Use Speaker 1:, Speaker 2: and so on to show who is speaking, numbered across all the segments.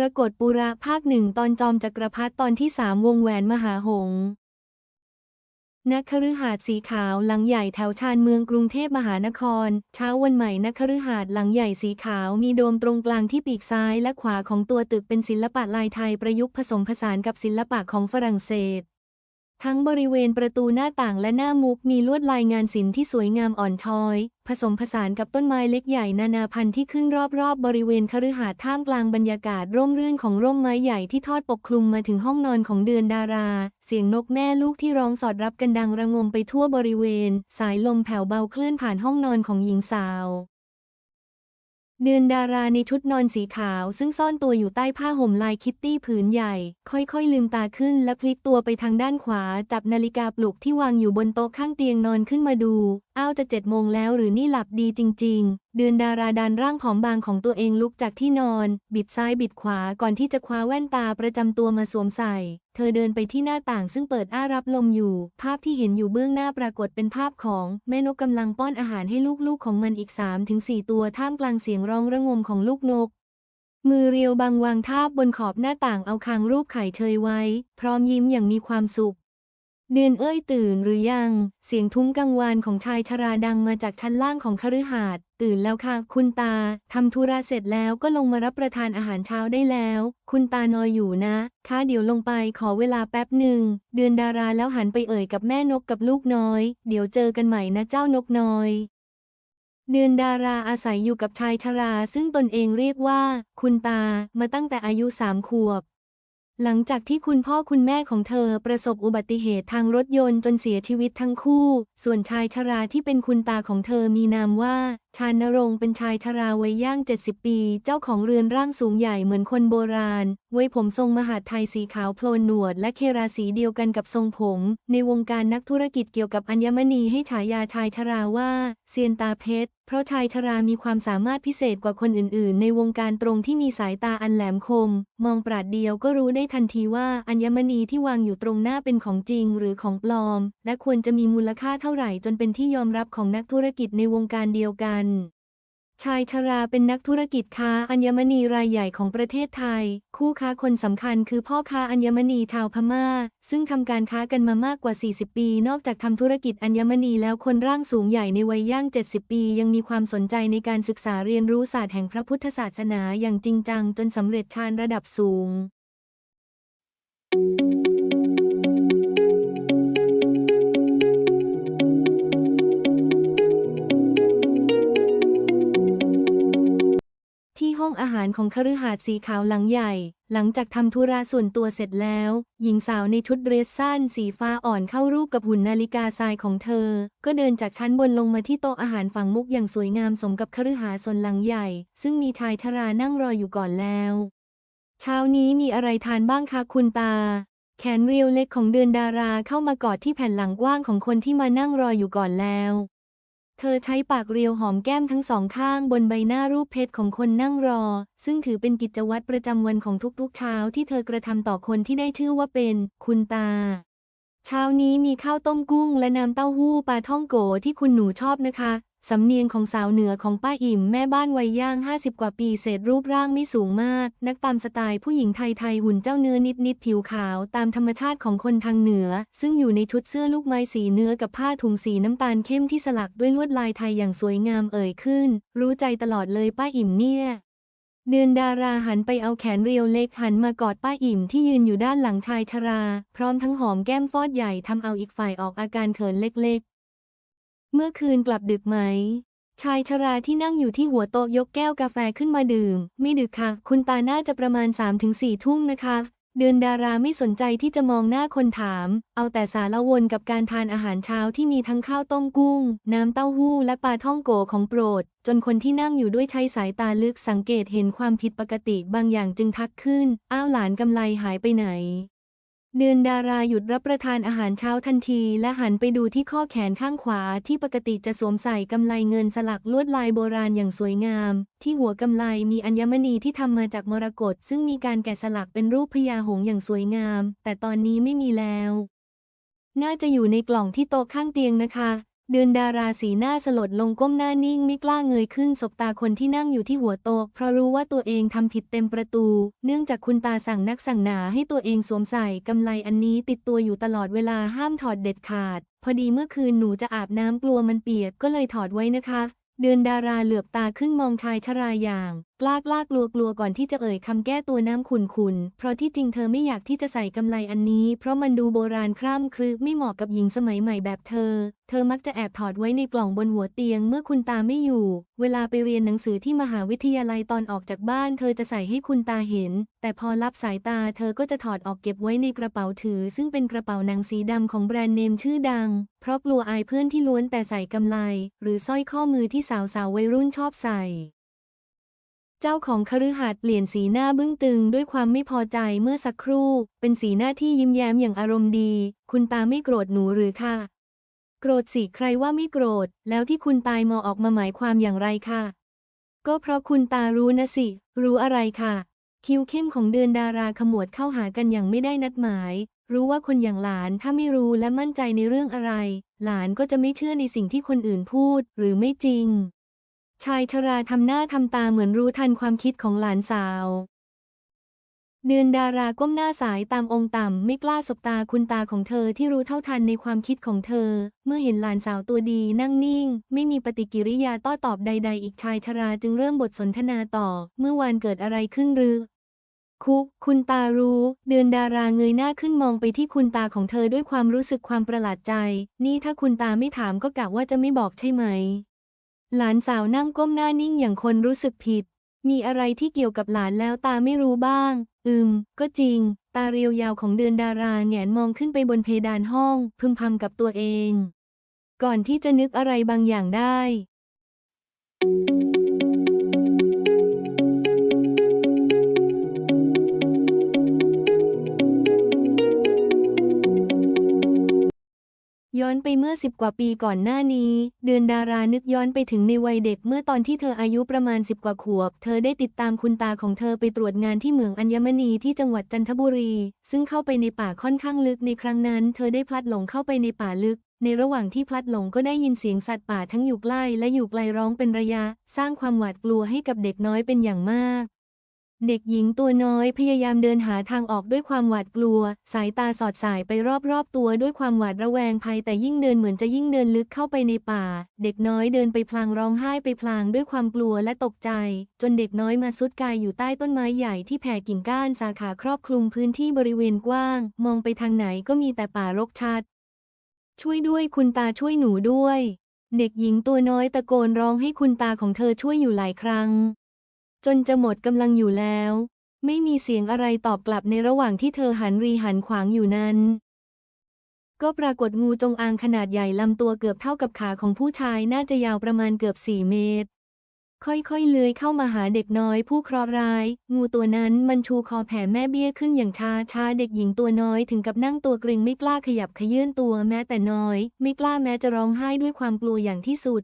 Speaker 1: รกฎปุระภาคหนึ่งตอนจอมจักรพรรดิตอนที่สามวงแหวนมหาหงส์ณคฤหาสน์สีขาวหลังใหญ่แถวชานเมืองกรุงเทพมหานคร เช้าวันใหม่ณคฤหาสน์หลังใหญ่สีขาวมีโดมตรงกลางที่ปีกซ้ายและขวาของตัวตึกเป็นศิลปะลายไทยประยุกต์ผสมผสานกับศิลปะของฝรั่งเศส ทั้งบริเวณประตูหน้าต่างและหน้ามุกมีลวดลายงานศิลป์ที่สวยงามอ่อนช้อย ผสมผสานกับต้นไม้เล็กใหญ่นานาพันธุ์ที่ขึ้นรอบๆบบริเวณคฤหาสน์ท่ามกลางบรรยากาศร่มรื่นของร่มไม้ใหญ่ที่ทอดปกคลุมมาถึงห้องนอนของเดือนดารา เสียงนกแม่ลูกที่ร้องสอดรับกันดังระงมไปทั่วบริเวณ สายลมแผ่วเบาเคลื่อนผ่านห้องนอนของหญิงสาว เดือนดาราในชุดนอนสีขาวซึ่งซ่อนตัวอยู่ใต้ผ้าห่มลายคิตตี้ผืนใหญ่ ค่อยๆ ลืมตาขึ้นและพลิกตัวไปทางด้านขวา จับนาฬิกาปลุกที่วางอยู่บนโต๊ะข้างเตียงนอนขึ้นมาดู อ้าวจะเจ็ดโมงแล้วหรือนี่หลับดีจริง ๆ เดือนดาราดันร่างผอมบางของตัวเองลุกจากที่นอน บิดซ้ายบิดขวาก่อนที่จะคว้าแว่นตาประจำตัวมาสวมใส่ เธอเดินไปที่หน้าต่างซึ่งเปิดอ้ารับลมอยู่ ภาพที่เห็นอยู่เบื้องหน้าปรากฏเป็นภาพของแม่นกกำลังป้อนอาหารให้ลูกๆของมันอีก 3-4 ตัวท่ามกลางเสียงร้องระงมของลูกนกมือเรียวบางวางทาบบนขอบหน้าต่างเอาคางรูปไข่เชยไว้ พร้อมยิ้มอย่างมีความสุข เดือนเอ้ยตื่นหรือยัง เสียงทุ้มกังวานของชายชราดังมาจากชั้นล่างของคฤหาสน์ตื่นแล้วค่ะ คุณตาทำธุระเสร็จแล้วก็ลงมารับประทานอาหารเช้าได้แล้ว คุณตานอยอยู่นะค่ะเดี๋ยวลงไปขอเวลาแป๊บหนึ่ง เดือนดาราแล้วหันไปเอ่ยกับแม่นกกับลูกน้อย เดี๋ยวเจอกันใหม่นะเจ้านกน้อยเดือนดาราอาศัยอยู่กับชายชราซึ่งตนเองเรียกว่า คุณตามาตั้งแต่อายุสามขวบ หลังจากที่คุณพ่อคุณแม่ของเธอประสบอุบัติเหตุทางรถยนต์จนเสียชีวิตทั้งคู่ส่วนชายชราที่เป็นคุณตาของเธอมีนามว่า ชานรงค์เป็นชายชราวัยย่าง 70 ปี เจ้าของเรือนร่างสูงใหญ่เหมือนคนโบราณ ไว้ผมทรงมหาไทยสีขาวโพลนหนวด และเคราสีเดียวกันกับทรงผม ในวงการนักธุรกิจเกี่ยวกับอัญมณีให้ฉายาชายชราว่าเซียนตาเพชร เพราะชายชรามีความสามารถพิเศษกว่าคนอื่น ๆ ในวงการตรงที่มีสายตาอันแหลมคม มองปราดเดียวก็รู้ได้ทันทีว่าอัญมณีที่วางอยู่ตรงหน้าเป็นของจริงหรือของปลอม และควรจะมีมูลค่าเท่าท่าไหร่จนเป็นที่ยอมรับของนักธุรกิจในวงการเดียวกัน ชายชราเป็นนักธุรกิจค้าอัญมณีรายใหญ่ของประเทศไทย คู่ค้าคนสำคัญคือพ่อค้าอัญมณีชาวพม่า ซึ่งทำการค้ากันมามากกว่า 40 ปี นอกจากทำธุรกิจอัญมณีแล้วคนร่างสูงใหญ่ในวัยย่าง 70 ปี ยังมีความสนใจในการศึกษาเรียนรู้ศาสตร์แห่งพระพุทธศาสนาอย่างจริงจังจนสำเร็จฌานระดับสูงที่ ห้องอาหารของคฤหาสน์สีขาวหลังใหญ่ หลังจากทำธุระส่วนตัวเสร็จแล้ว หญิงสาวในชุดเดรสสั้นสีฟ้าอ่อนเข้ารูปกับหุ่นนาฬิกาทรายของเธอ ก็เดินจากชั้นบนลงมาที่โต๊ะอาหารฝั่งมุกอย่างสวยงามสมกับคฤหาสน์ส่วนหลังใหญ่ ซึ่งมีชายชรานั่งรออยู่ก่อนแล้ว เช้านี้มีอะไรทานบ้างคะคุณตา แขนเรียวเล็กของเดือนดาราเข้ามากอดที่แผ่นหลังกว้างของคนที่มานั่งรออยู่ก่อนแล้ว เธอใช้ปากเรียวหอมแก้มทั้งสองข้างบนใบหน้ารูปเพชรของคนนั่งรอ ซึ่งถือเป็นกิจวัตรประจำวันของทุกๆ เช้าที่เธอกระทำต่อคนที่ได้ชื่อว่าเป็น คุณตา เช้านี้มีข้าวต้มกุ้งและน้ำเต้าหู้ปลาท่องโกที่คุณหนูชอบนะคะ สำเนียงของสาวเหนือของป้าอิ่มแม่บ้านวัยย่าง 50 กว่าปีเศษรูปร่างไม่สูงมาก นักตามสไตล์ผู้หญิงไทยๆหุ่นเจ้าเนื้อนิดๆผิวขาวตามธรรมชาติของคนทางเหนือ ซึ่งอยู่ในชุดเสื้อลูกไม้สีเนื้อกับผ้าถุงสีน้ำตาลเข้มที่สลักด้วยลวดลายไทยอย่างสวยงามเอ่ยขึ้น รู้ใจตลอดเลยป้าอิ่มเนี่ยเดือนดาราหันไปเอาแขนเรียวเล็กหันมากอดป้าอิ่มที่ยืนอยู่ด้านหลังชายชรา พร้อมทั้งหอมแก้มฟอดใหญ่ทำเอาอีกฝ่ายออกอาการเขินเล็ก เมื่อคืนกลับดึกไหม ชายชราที่นั่งอยู่ที่หัวโต๊ะยกแก้วกาแฟขึ้นมาดื่ม ไม่ดึกค่ะ คุณตาน่าจะประมาณ 3-4 ทุ่มนะคะ เดือนดาราไม่สนใจที่จะมองหน้าคนถาม เอาแต่สารวนกับการทานอาหารเช้าที่มีทั้งข้าวต้มกุ้ง น้ำเต้าหู้และปลาท่องโกของโปรด จนคนที่นั่งอยู่ด้วยใช้สายตาลึกสังเกตเห็นความผิดปกติบางอย่างจึงทักขึ้น อ้าวหลานกำไลหายไปไหน เดือนดาราหยุดรับประทานอาหารเช้าทันที และหันไปดูที่ข้อแขนข้างขวาที่ปกติจะสวมใส่กำไลเงินสลักลวดลายโบราณอย่างสวยงาม ที่หัวกำไลมีอัญมณีที่ทำมาจากมรกตซึ่งมีการแกะสลักเป็นรูปพญาหงส์อย่างสวยงาม แต่ตอนนี้ไม่มีแล้ว น่าจะอยู่ในกล่องที่โต๊ะข้างเตียงนะคะ เดือนดาราสีหน้าสลดลงก้มหน้านิ่งไม่กล้าเงยขึ้นสบตาคนที่นั่งอยู่ที่หัวโต๊ะเพราะรู้ว่าตัวเองทำผิดเต็มประตู เนื่องจากคุณตาสั่งนักสั่งหนาให้ตัวเองสวมใส่กำไลอันนี้ติดตัวอยู่ตลอดเวลาห้ามถอดเด็ดขาด พอดีเมื่อคืนหนูจะอาบน้ำกลัวมันเปียกก็เลยถอดไว้นะคะ เดือนดาราเหลือบตาขึ้นมองชายชราอย่างกล้ากล้ากลัวกลัวก่อนที่จะเอ่ยคำแก้ตัวน้ำขุนขุนเพราะที่จริงเธอไม่อยากที่จะใส่กำไลอันนี้ เพราะมันดูโบราณคร่ำครึไม่เหมาะกับหญิงสมัยใหม่แบบเธอ เธอมักจะแอบถอดไว้ในกล่องบนหัวเตียงเมื่อคุณตาไม่อยู่ เวลาไปเรียนหนังสือที่มหาวิทยาลัยตอนออกจากบ้าน เธอจะใส่ให้คุณตาเห็น แต่พอรับสายตาเธอก็จะถอดออกเก็บไว้ในกระเป๋าถือ ซึ่งเป็นกระเป๋าหนังสีดำของแบรนด์เนมชื่อดัง เพราะกลัวอายเพื่อนที่ล้วนแต่ใส่กำไล หรือสร้อยข้อมือที่สาวๆวัยรุ่นชอบใส่ เจ้าของคฤหาสน์เปลี่ยนสีหน้าบึ้งตึงด้วยความไม่พอใจเมื่อสักครู่ เป็นสีหน้าที่ยิ้มแย้มอย่างอารมณ์ดี คุณตาไม่โกรธหนูหรือคะโกรธสิใครว่าไม่โกรธ แล้วที่คุณตายมอออกมาหมายความอย่างไรคะก็เพราะคุณตารู้นะสิ รู้อะไรค่ะ คิวเข้มของเดือนดาราขมวดเข้าหากันอย่างไม่ได้นัดหมาย รู้ว่าคนอย่างหลานถ้าไม่รู้และมั่นใจในเรื่องอะไร หลานก็จะไม่เชื่อในสิ่งที่คนอื่นพูด หรือไม่จริง ชายชราทำหน้าทำตาเหมือนรู้ทันความคิดของหลานสาว เดือนดาราก้มหน้าสายตามองค์ต่ำ ไม่กล้าสบตาคุณตาของเธอที่รู้เท่าทันในความคิดของเธอ เมื่อเห็นหลานสาวตัวดีนั่งนิ่ง ไม่มีปฏิกิริยาต้อตอบใด ๆ อีกชายชราจึงเริ่มบทสนทนาต่อ เมื่อวานเกิดอะไรขึ้นหรือ คุก คุณตารู้ เดือนดาราเงยหน้าขึ้นมองไปที่คุณตาของเธอด้วยความรู้สึกความประหลาดใจ นี่ถ้าคุณตาไม่ถามก็กะว่าจะไม่บอกใช่ไหม หลานสาวนั่งก้มหน้านิ่งอย่างคนรู้สึกผิด มีอะไรที่เกี่ยวกับหลานแล้วตาไม่รู้บ้าง อืม ก็จริง ตาเรียวยาวของเดือนดาราแหงนมองขึ้นไปบนเพดานห้อง พึมพำกับตัวเอง ก่อนที่จะนึกอะไรบางอย่างได้ ย้อนไปเมื่อสิบกว่าปีก่อนหน้านี้ เดือนดารานึกย้อนไปถึงในวัยเด็กเมื่อตอนที่เธออายุประมาณสิบกว่าขวบ เธอได้ติดตามคุณตาของเธอไปตรวจงานที่เหมืองอัญมณีที่จังหวัดจันทบุรี ซึ่งเข้าไปในป่าค่อนข้างลึกในครั้งนั้น เธอได้พลัดหลงเข้าไปในป่าลึก ในระหว่างที่พลัดหลงก็ได้ยินเสียงสัตว์ป่าทั้งอยู่ใกล้และอยู่ไกลร้องเป็นระยะ สร้างความหวาดกลัวให้กับเด็กน้อยเป็นอย่างมาก เด็กหญิงตัวน้อยพยายามเดินหาทางออกด้วยความหวาดกลัว สายตาสอดสายไปรอบๆตัวด้วยความหวาดระแวงภัยแต่ยิ่งเดินเหมือนจะยิ่งเดินลึกเข้าไปในป่า เด็กน้อยเดินไปพลางร้องไห้ไปพลางด้วยความกลัวและตกใจ จนเด็กน้อยมาสุดกายอยู่ใต้ต้นไม้ใหญ่ที่แผ่กิ่งก้านสาขาครอบคลุมพื้นที่บริเวณกว้าง มองไปทางไหนก็มีแต่ป่ารกชัด ช่วยด้วยคุณตาช่วยหนูด้วย เด็กหญิงตัวน้อยตะโกนร้องให้คุณตาของเธอช่วยอยู่หลายครั้ง จนจะหมดกำลังอยู่แล้ว ไม่มีเสียงอะไรตอบกลับในระหว่างที่เธอหันรีหันขวางอยู่นั้น ก็ปรากฏงูจงอางขนาดใหญ่ลำตัวเกือบเท่ากับขาของผู้ชายน่าจะยาวประมาณเกือบสี่เมตร ค่อยๆเลื้อยเข้ามาหาเด็กน้อยผู้เคราะห์ร้าย งูตัวนั้นมันชูคอแผ่แม่เบี้ยขึ้นอย่างช้าช้าๆเด็กหญิงตัวน้อยถึงกับนั่งตัวเกรงไม่กล้าขยับขยื่นตัวแม้แต่น้อย ไม่กล้าแม้จะร้องไห้ด้วยความกลัวอย่างที่สุด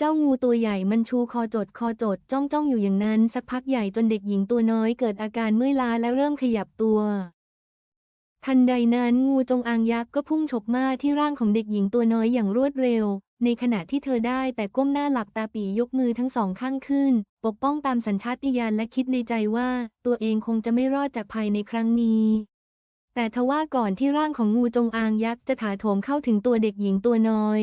Speaker 1: เจ้างูตัวใหญ่มันชูคอจดคอจดจ้องจ้องอยู่อย่างนั้น สักพักใหญ่จนเด็กหญิงตัวน้อยเกิดอาการเมื่อยล้าและเริ่มขยับตัว ทันใดนั้นงูจงอางยักษ์ก็พุ่งฉกมาที่ร่างของเด็กหญิงตัวน้อยอย่างรวดเร็ว ในขณะที่เธอได้แต่ก้มหน้าหลับตาปียกมือทั้งสองข้างขึ้น ปกป้องตามสัญชาติญาณและคิดในใจว่า ตัวเองคงจะไม่รอดจากภัยในครั้งนี้แต่ทว่าก่อนที่ร่างของงูจงอางยักษ์จะถาโถมเข้าถึงตัวเด็กหญิงตัวน้อย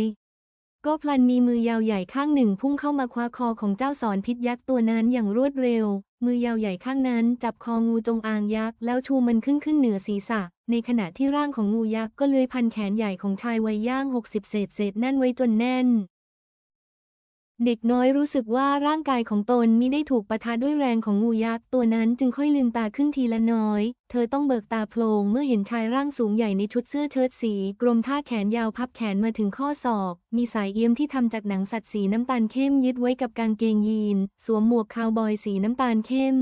Speaker 1: ก็พลันมีมือยาวใหญ่ข้างหนึ่งพุ่งเข้ามาคว้าคอของเจ้าสอนพิษยักษ์ตัวนั้นอย่างรวดเร็ว มือยาวใหญ่ข้างนั้นจับคองูจงอางยักษ์แล้วชูมันขึ้นขึ้นเหนือศีรษะ ในขณะที่ร่างของงูยักษ์ก็เลื้อยพันแขนใหญ่ของชายวัยย่างหกสิบเศษเศษนั่นไว้จนแน่น เด็กน้อยรู้สึกว่าร่างกายของตนมิได้ถูกปะทะด้วยแรงของงูยักษ์ตัวนั้นจึงค่อยลืมตาขึ้นทีละน้อย เธอต้องเบิกตาโพลงเมื่อเห็นชายร่างสูงใหญ่ในชุดเสื้อเชิ้ตสี กรมท่าแขนยาวพับแขนมาถึงข้อศอก มีสายเอี้ยมที่ทำจากหนังสัตว์สีน้ำตาลเข้มยึดไว้กับกางเกงยีน สวมหมวกคาวบอยสีน้ำตาลเข้ม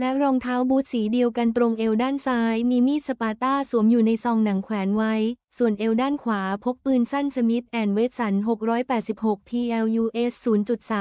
Speaker 1: และรองเท้าบูทสีเดียวกันตรงเอวด้านซ้าย มีมีดสปาต้าสวมอยู่ในซองหนังแขวนไว้ ส่วนเอวด้านขวาพกปืนสั้นสมิธแอนเวสัน 686 PLUS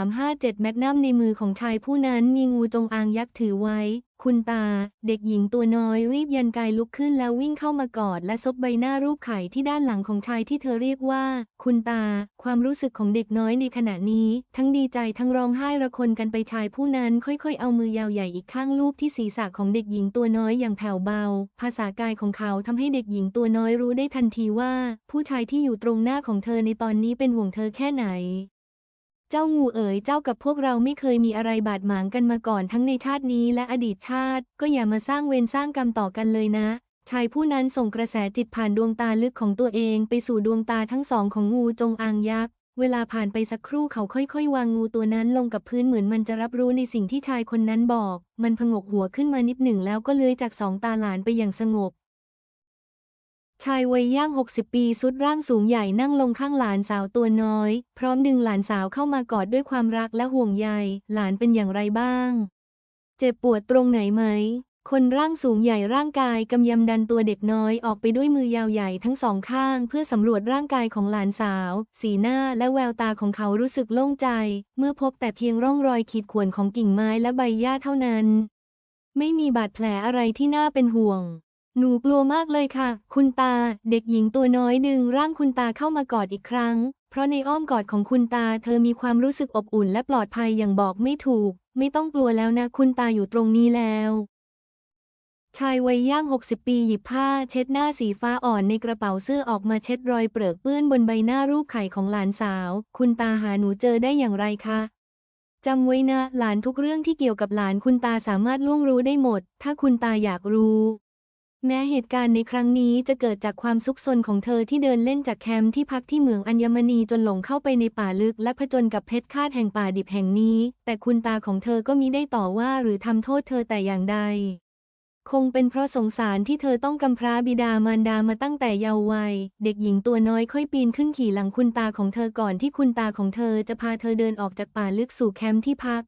Speaker 1: 0.357 แมกนัมในมือของชายผู้นั้นมีงูจงอางยักษ์ถือไว้ คุณตา เด็กหญิงตัวน้อยรีบยันกายลุกขึ้นแล้ววิ่งเข้ามากอดและซบใบหน้ารูปไข่ที่ด้านหลังของชายที่เธอเรียกว่า คุณตา ความรู้สึกของเด็กน้อยในขณะนี้ ทั้งดีใจทั้งร้องไห้ระคนกันไปชายผู้นั้นค่อยๆ เอามือยาวใหญ่อีกข้างลูบที่ศีรษะของเด็กหญิงตัวน้อยอย่างแผ่วเบา ภาษากายของเขาทำให้เด็กหญิงตัวน้อยรู้ได้ทันทีว่า ผู้ชายที่อยู่ตรงหน้าของเธอในตอนนี้เป็นห่วงเธอแค่ไหน เจ้างูเอ๋ยเจ้ากับพวกเราไม่เคยมีอะไรบาดหมางกันมาก่อนทั้งในชาตินี้และอดีตชาติ ก็อย่ามาสร้างเวรสร้างกรรมต่อกันเลยนะ ชายผู้นั้นส่งกระแสจิตผ่านดวงตาลึกของตัวเองไปสู่ดวงตาทั้งสองของงูจงอางยักษ์เวลาผ่านไปสักครู่เขาค่อยๆ วางงูตัวนั้นลงกับพื้นเหมือนมันจะรับรู้ในสิ่งที่ชายคนนั้นบอก มันพงกหัวขึ้นมานิดหนึ่งแล้วก็เลื้อยจากสองตาหลานไปอย่างสงบ ชายวัยย่าง 60 ปีสุดร่างสูงใหญ่นั่งลงข้างหลานสาวตัวน้อย พร้อมดึงหลานสาวเข้ามากอดด้วยความรักและห่วงใย หลานเป็นอย่างไรบ้าง เจ็บปวดตรงไหนไหม คนร่างสูงใหญ่ร่างกายกำยำดันตัวเด็กน้อยออกไปด้วยมือยาวใหญ่ทั้งสองข้าง เพื่อสำรวจร่างกายของหลานสาว สีหน้าและแววตาของเขารู้สึกโล่งใจ เมื่อพบแต่เพียงร่องรอยขีดข่วนของกิ่งไม้และใบหญ้าเท่านั้น ไม่มีบาดแผลอะไรที่น่าเป็นห่วง หนูกลัวมากเลยค่ะ คุณตา เด็กหญิงตัวน้อยดึงร่างคุณตาเข้ามากอดอีกครั้ง เพราะในอ้อมกอดของคุณตาเธอมีความรู้สึกอบอุ่นและปลอดภัยอย่างบอกไม่ถูก ไม่ต้องกลัวแล้วนะ คุณตาอยู่ตรงนี้แล้ว ชายวัยย่าง 60 ปีหยิบผ้าเช็ดหน้าสีฟ้าอ่อนในกระเป๋าเสื้อออกมาเช็ดรอยเปลือกเปื้อนบนใบหน้ารูปไข่ของหลานสาว คุณตาหาหนูเจอได้อย่างไรคะจำไว้นะ หลานทุกเรื่องที่เกี่ยวกับหลานคุณตาสามารถล่วงรู้ได้หมด ถ้าคุณตาอยากรู้ แม้เหตุการณ์ในครั้งนี้จะเกิดจากความซุกซนของเธอที่เดินเล่นจากแคมป์ที่พักที่เหมืองอัญมณีจนหลงเข้าไปในป่าลึกและผจญกับเพชรคาดแห่งป่าดิบแห่งนี้ แต่คุณตาของเธอก็มิได้ต่อว่าหรือทำโทษเธอแต่อย่างใด คงเป็นเพราะสงสารที่เธอต้องกำพร้าบิดามารดามาตั้งแต่เยาว์วัย เด็กหญิงตัวน้อยค่อยปีนขึ้นขี่หลังคุณตาของเธอก่อนที่คุณตาของเธอจะพาเธอเดินออกจากป่าลึกสู่แคมป์ที่พัก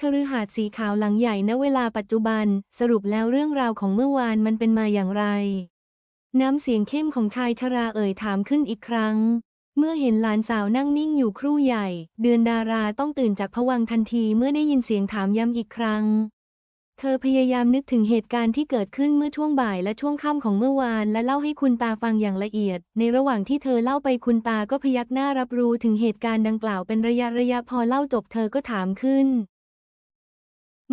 Speaker 1: คฤหาสน์สีขาวหลังใหญ่ณเวลาปัจจุบัน สรุปแล้วเรื่องราวของเมื่อวานมันเป็นมาอย่างไร น้ำเสียงเข้มของชายชราเอ่ยถามขึ้นอีกครั้ง เมื่อเห็นหลานสาวนั่งนิ่งอยู่ครู่ใหญ่ เดือนดาราต้องตื่นจากผวังทันทีเมื่อได้ยินเสียงถามย้ำอีกครั้ง เธอพยายามนึกถึงเหตุการณ์ที่เกิดขึ้นเมื่อช่วงบ่ายและช่วงค่ำของเมื่อวาน และเล่าให้คุณตาฟังอย่างละเอียด ในระหว่างที่เธอเล่าไปคุณตาก็พยักหน้ารับรู้ถึงเหตุการณ์ดังกล่าวเป็นระยะระยะพอเล่าจบเธอก็ถามขึ้น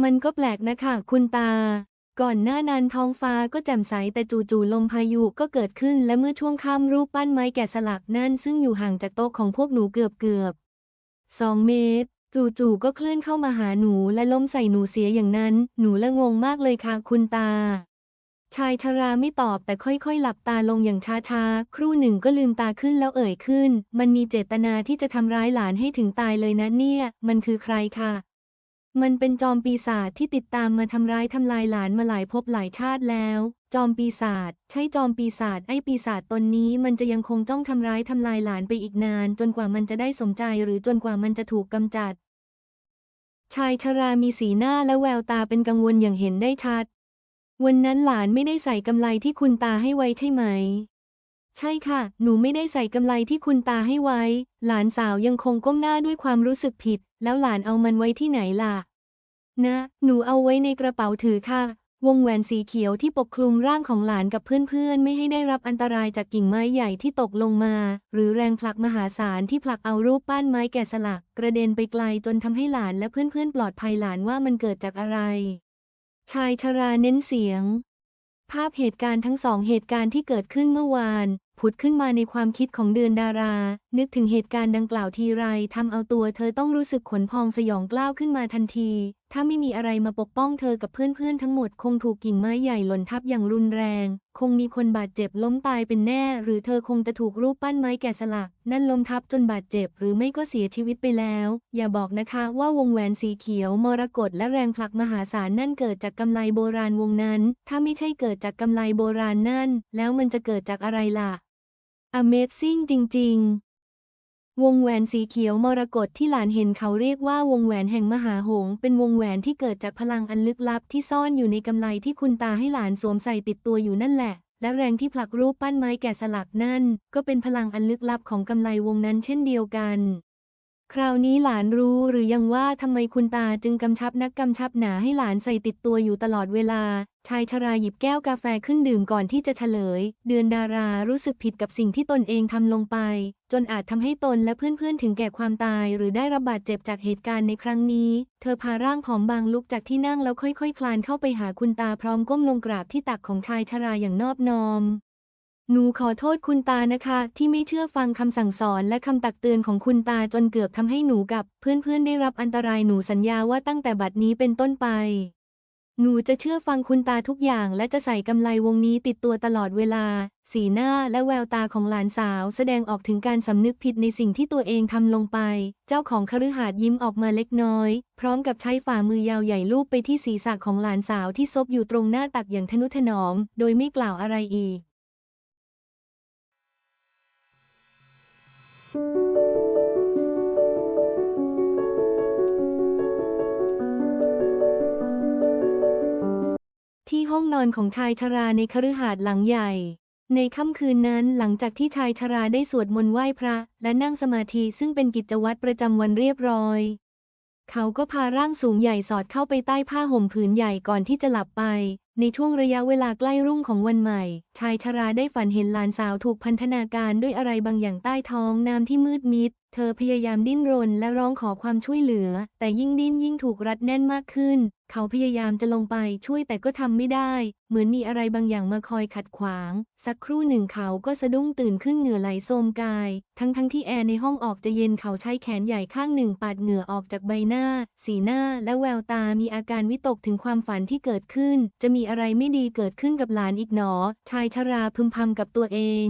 Speaker 1: มันก็แปลกนะคะคุณตา ก่อนหน้านั้นท้องฟ้าก็แจ่มใสแต่จู่ๆลมพายุก็เกิดขึ้นและเมื่อช่วงค่ำรูปปั้นไม้แกะสลักนั่นซึ่งอยู่ห่างจากโต๊ะของพวกหนูเกือบเกือบๆสองเมตร จู่ๆก็เคลื่อนเข้ามาหาหนูและล้มใส่หนูเสียอย่างนั้น หนูละงงมากเลยค่ะคุณตา ชายชราไม่ตอบแต่ค่อยๆ หลับตาลงอย่างช้าๆ ครู่หนึ่งก็ลืมตาขึ้นแล้วเอ่ยขึ้น มันมีเจตนาที่จะทำร้ายหลานให้ถึงตายเลยนะเนี่ย มันคือใครค่ะ มันเป็นจอมปีศาจที่ติดตามมาทำร้ายทำลายหลานมาหลายภพหลายชาติแล้ว จอมปีศาจใช่จอมปีศาจไอ้ปีศาจตนนี้มันจะยังคงต้องทำร้ายทำลายหลานไปอีกนาน จนกว่ามันจะได้สมใจหรือจนกว่ามันจะถูกกำจัด ชายชรามีสีหน้าและแววตาเป็นกังวลอย่างเห็นได้ชัด วันนั้นหลานไม่ได้ใส่กำไลที่คุณตาให้ไว้ใช่ไหม ใช่ค่ะ หนูไม่ได้ใส่กำไลที่คุณตาให้ไว้ หลานสาวยังคงก้มหน้าด้วยความรู้สึกผิด แล้วหลานเอามันไว้ที่ไหนล่ะ นะ หนูเอาไว้ในกระเป๋าถือค่ะ วงแหวนสีเขียวที่ปกคลุมร่างของหลานกับเพื่อนๆ ไม่ให้ได้รับอันตรายจากกิ่งไม้ใหญ่ที่ตกลงมา หรือแรงผลักมหาศาลที่ผลักเอารูปปั้นไม้แกะสลัก กระเด็นไปไกลจนทำให้หลานและเพื่อนๆ ปลอดภัยหลานว่ามันเกิดจากอะไร ชายชราเน้นเสียง ภาพเหตุการณ์ทั้งสองเหตุการณ์ที่เกิดขึ้นเมื่อวาน ผุดขึ้นมาในความคิดของเดือนดารา นึกถึงเหตุการณ์ดังกล่าวทีไรทำเอาตัวเธอต้องรู้สึกขนพองสยองกล้าวขึ้นมาทันที ถ้าไม่มีอะไรมาปกป้องเธอกับเพื่อนๆทั้งหมด คงถูกกิ่งไม้ใหญ่หล่นทับอย่างรุนแรง คงมีคนบาดเจ็บล้มตายเป็นแน่ หรือเธอคงจะถูกรูปปั้นไม้แกะสลัก นั่นล้มทับจนบาดเจ็บ หรือไม่ก็เสียชีวิตไปแล้ว อย่าบอกนะคะว่าวงแหวนสีเขียวมรกตและแรงผลักมหาศาลนั่นเกิดจากกำไลโบราณวงนั้น ถ้าไม่ใช่เกิดจากกำไลโบราณนั่น แล้วมันจะเกิดจากอะไรล่ะ Amazing จริง ๆวงแหวนสีเขียวมรกตที่หลานเห็นเขาเรียกว่าวงแหวนแห่งมหาหง เป็นวงแหวนที่เกิดจากพลังอันลึกลับที่ซ่อนอยู่ในกำไลที่คุณตาให้หลานสวมใส่ติดตัวอยู่นั่นแหละ และแรงที่ผลักรูปปั้นไม้แกะสลักนั่น ก็เป็นพลังอันลึกลับของกำไลวงนั้นเช่นเดียวกัน คราวนี้หลานรู้หรือยังว่าทำไมคุณตาจึงกำชับนักกำชับหนาให้หลานใส่ติดตัวอยู่ตลอดเวลา ชายชราหยิบแก้วกาแฟขึ้นดื่มก่อนที่จะเฉลย เดือนดารารู้สึกผิดกับสิ่งที่ตนเองทำลงไป จนอาจทำให้ตนและเพื่อนๆ ถึงแก่ความตาย หรือได้รับบาดเจ็บจากเหตุการณ์ในครั้งนี้ เธอพาร่างผอมบางลุกจากที่นั่งแล้วค่อยๆ คลานเข้าไปหาคุณตาพร้อมก้มลงกราบที่ตักของชายชราอย่างนอบน้อมหนูขอโทษคุณตานะคะ ที่ไม่เชื่อฟังคำสั่งสอนและคำตักเตือนของคุณตาจนเกือบทำให้หนูกับ เพื่อนๆได้รับอันตรายหนูสัญญาว่าตั้งแต่บัดนี้เป็นต้นไป หนูจะเชื่อฟังคุณตาทุกอย่างและจะใส่กำไลวงนี้ติดตัวตลอดเวลา สีหน้าและแววตาของหลานสาว แสดงออกถึงการสำนึกผิดในสิ่งที่ตัวเองทำลงไป เจ้าของคฤหาสน์ยิ้มออกมาเล็กน้อย พร้อมกับใช้ฝ่ามือยาวใหญ่ลูบไปที่ศีรษะของหลานสาวที่ซบอยู่ตรงหน้าตักอย่างทนุถนอม โดยไม่กล่าวอะไรอีกที่ ห้องนอนของชายชราในคฤหาสน์หลังใหญ่ ในค่ำคืนนั้นหลังจากที่ชายชราได้สวดมนต์ไหว้พระ และนั่งสมาธิซึ่งเป็นกิจวัตรประจำวันเรียบร้อย เขาก็พาร่างสูงใหญ่สอดเข้าไปใต้ผ้าห่มผืนใหญ่ก่อนที่จะหลับไป ในช่วงระยะเวลาใกล้รุ่งของวันใหม่ ชายชราได้ฝันเห็นหลานสาวถูกพันธนาการด้วยอะไรบางอย่างใต้ท้องน้ำที่มืดมิดเธอพยายามดิ้นรนและร้องขอความช่วยเหลือ แต่ยิ่งดิ้นยิ่งถูกรัดแน่นมากขึ้น เขาพยายามจะลงไปช่วยแต่ก็ทำไม่ได้ เหมือนมีอะไรบางอย่างมาคอยขัดขวาง สักครู่หนึ่งเขาก็สะดุ้งตื่นขึ้นเหงื่อไหลโทมกาย ทั้งทั้งที่แอร์ในห้องออกจะเย็นเขาใช้แขนใหญ่ข้างหนึ่งปาดเหงื่อออกจากใบหน้า สีหน้าและแววตามีอาการวิตกถึงความฝันที่เกิดขึ้น จะมีอะไรไม่ดีเกิดขึ้นกับหลานอีกหนอ ชายชราพึมพำกับตัวเอง